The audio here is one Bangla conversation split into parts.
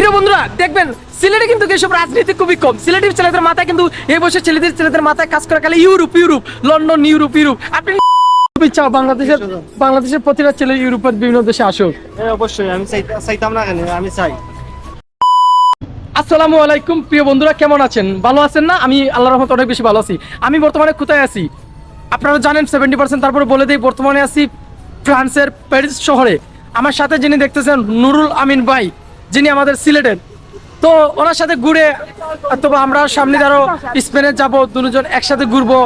প্রিয় বন্ধুরা দেখবেন সিলেটে কিন্তু এসব রাজনীতি খুবই কম। সিলেটের ছেলেদের মাথায় কিন্তু এই বছর ছেলেদের ছেলেদের মাথায় কাজ করে খালি Europe Europe London Europe Europe. আপনি চাও বাংলাদেশের বাংলাদেশের প্রতিটা ছেলে ইউরোপের বিভিন্ন দেশে আসুক। হ্যাঁ অবশ্যই আমি চাইতাম না কেন আমি চাই। আসসালামু আলাইকুম প্রিয় বন্ধুরা কেমন আছেন? ভালো আছেন না? আমি আল্লাহর রহমতে অনেক বেশি ভালো আছি। আমি বর্তমানে কোথায় আছি? আপনারা জানেন সেভেন্টি পার্সেন্ট তারপরে বলে দিই বর্তমানে আছি ফ্রান্সের প্যারিস শহরে। আমার সাথে যিনি দেখতেছেন নুরুল আমিন ভাই। যিনি আমাদের সিলেটের। তো ওনার সাথে ঘুরে অথবা আমরা সামনে আরও স্পেনে যাব, দুজন একসাথে ঘুরবো,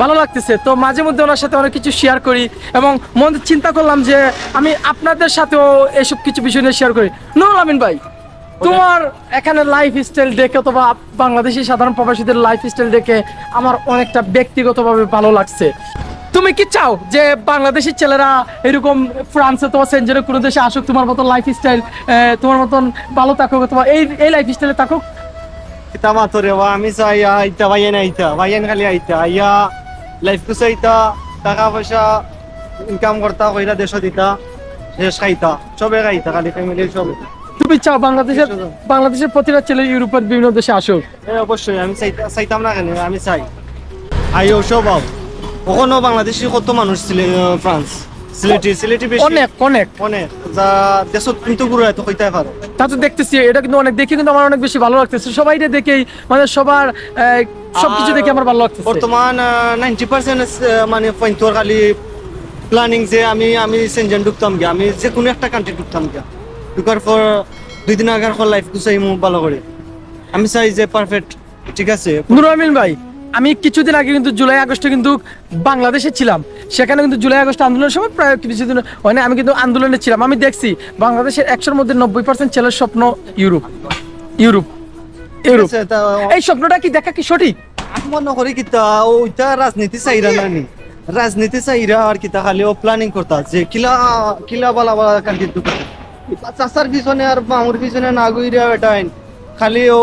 ভালো লাগতেছে। তো মাঝে মধ্যে ওনার সাথে অনেক কিছু শেয়ার করি এবং মন চিন্তা করলাম যে আমি আপনাদের সাথেও এসব কিছু বিষয় নিয়ে শেয়ার করি। নুরুল আমিন ভাই, তোমার এখানে লাইফ স্টাইল দেখে অথবা বাংলাদেশি সাধারণ প্রবাসীদের লাইফ স্টাইল দেখে আমার অনেকটা ব্যক্তিগতভাবে ভালো লাগছে। তুমি কি চাও যে বাংলাদেশি ছেলেরা এরকম ফ্রান্সে তোমার সেঞ্জেনে কোনো দেশে আসুক তোমার মতন লাইফ স্টাইল তোমার মতন ভালো থাকুক তোমার এই এই লাইফ স্টাইলে থাকুক? কিতা মাতো রে আমি চাই আইতা ভাইয়েন আইতা ভাইয়েন খালি আইতা। আইয়া লাইফ কুছ আইতা টাকা পয়সা ইনকাম করতা কইরা দেশ দিতা দেশ খাইতা সবে খাইতা খালি ফ্যামিলি সব তুমি চাও বাংলাদেশের বাংলাদেশের প্রতিটা ছেলে ইউরোপের বিভিন্ন দেশে আসুক? অবশ্যই আমি চাইতাম না কেন আমি চাই। আইও সব ওখানেও বাংলাদেশি কত মানুষ ছিল ফ্রান্স সিলেটি সিলেটি বেশি? অনেক অনেক। অনেক। যা দেশত কিন্তু গুরু এত কইতে পারো। তা তো দেখতেছি এটা কিন্তু অনেক দেখে কিন্তু আমার অনেক বেশি ভালো লাগতেছে। সবাই দেখেই মানে সবার সবকিছু দেখে আমার ভালো লাগতেছে। বর্তমান নাইনটি পার্সেন্ট মানে পয়েন্টর খালি প্ল্যানিং যে আমি আমি সেনজেন ঢুকতাম গিয়া আমি যে কোনো একটা কান্ট্রি ঢুকতাম গিয়া। ঢুকার পর দুই দিন আগার পর লাইফ গুছাই মু ভালো করে। আমি চাই যে পারফেক্ট ঠিক আছে? নুরুল আমিন ভাই আমি কিছুদিন আগে কিন্তু জুলাই আগস্টে কিন্তু বাংলাদেশে ছিলাম। সেখানে কিন্তু জুলাই আগস্ট আন্দোলনের সময় প্রায় কিছুদিন হয় না আমি কিন্তু আন্দোলনে ছিলাম। আমি দেখছি বাংলাদেশের একশোর মধ্যে নব্বই পার্সেন্ট ছেলের স্বপ্ন ইউরোপ। ইউরোপ। ইউরোপ। তা- এই স্বপ্নটা কি দেখা কি সঠিক? মনে করি কিতা ওইটা রাজনীতি চাইরা নানি। রাজনীতি চাইরা আর কিতা খালি ও প্ল্যানিং করতা যে কিলা কিলা বালা বালা কান্ট্রি ঢুকা চাচার পিছনে আর মামুর পিছনে না গুইরা এটা খালি ও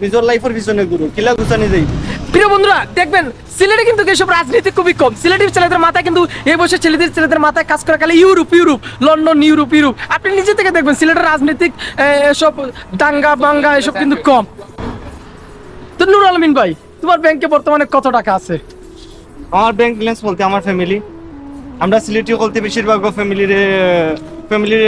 নিজের লাইফের পিছনে গুরু কিলা গুছানি যাই প্রিয় বন্ধুরা, দেখবেন, সিলেটে কিন্তু এসব রাজনীতি খুবই কম। সিলেটের ছেলেদের মাথায় কিন্তু এই বছর ছেলেদের ছেলেদের মাথায় কাজ করে খালি Europe Europe, London, Europe Europe. আপনি নিজে থেকে দেখবেন, সিলেটের রাজনীতিক এসব দাঙ্গা, বাঙ্গা, এসব কিন্তু কম। তো নুর আলমিন ভাই, তোমার ব্যাংকে বর্তমানে কত টাকা আছে? আমার ব্যাংক ব্যালেন্স বলতে আমার ফ্যামিলি আমরা সিলেটি বলতে বেশিরভাগ ফ্যামিলির ফ্যামিলির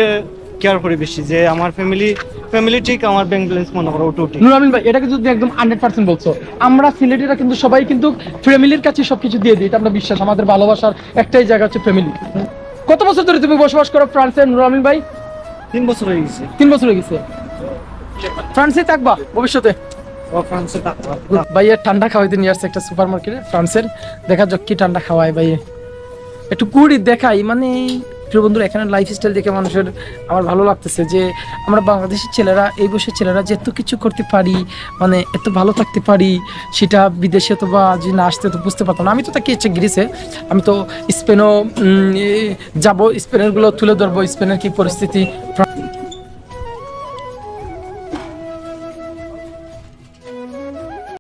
কেয়ার করি বেশি। যে আমার ফ্যামিলি ফ্যামিলি ঠিক আমার ব্যাংক ব্যালেন্স মনে করো ওটু ঠিক। নুর আলমিন ভাই এটা কিন্তু একদম হান্ড্রেড পার্সেন্ট বলছো আমরা সিলেটিরা কিন্তু সবাই কিন্তু ফ্যামিলির কাছে সবকিছু দিয়ে দিই এটা আমরা বিশ্বাস আমাদের ভালোবাসার একটাই জায়গা হচ্ছে ফ্যামিলি কত বছর ধরে তুমি বসবাস করো ফ্রান্সে নুর আলমিন ভাই? তিন বছর হয়ে গেছে। তিন বছর হয়ে গেছে। ফ্রান্সে থাকবা ভবিষ্যতে? ফ্রান্সে ভাইয়ের ঠান্ডা খাওয়াইতে নিয়ে আসছে একটা সুপার মার্কেটে ফ্রান্সের। দেখা যাক কি ঠান্ডা খাওয়ায় ভাইয়ে একটু কুড়ি দেখাই মানে প্রিয় বন্ধুরা, এখানে লাইফ স্টাইল দেখে মানুষের আমার ভালো লাগতেছে যে আমরা বাংলাদেশের ছেলেরা, এই বসে ছেলেরা যে এত কিছু করতে পারি মানে এত ভালো থাকতে পারি, সেটা বিদেশে তো বা যে না আসতে তো বুঝতে পারতাম না। আমি তো তাকে ইচ্ছে গ্রিসে আমি তো স্পেনও যাব স্পেনেরগুলো তুলে ধরবো স্পেনের কি পরিস্থিতি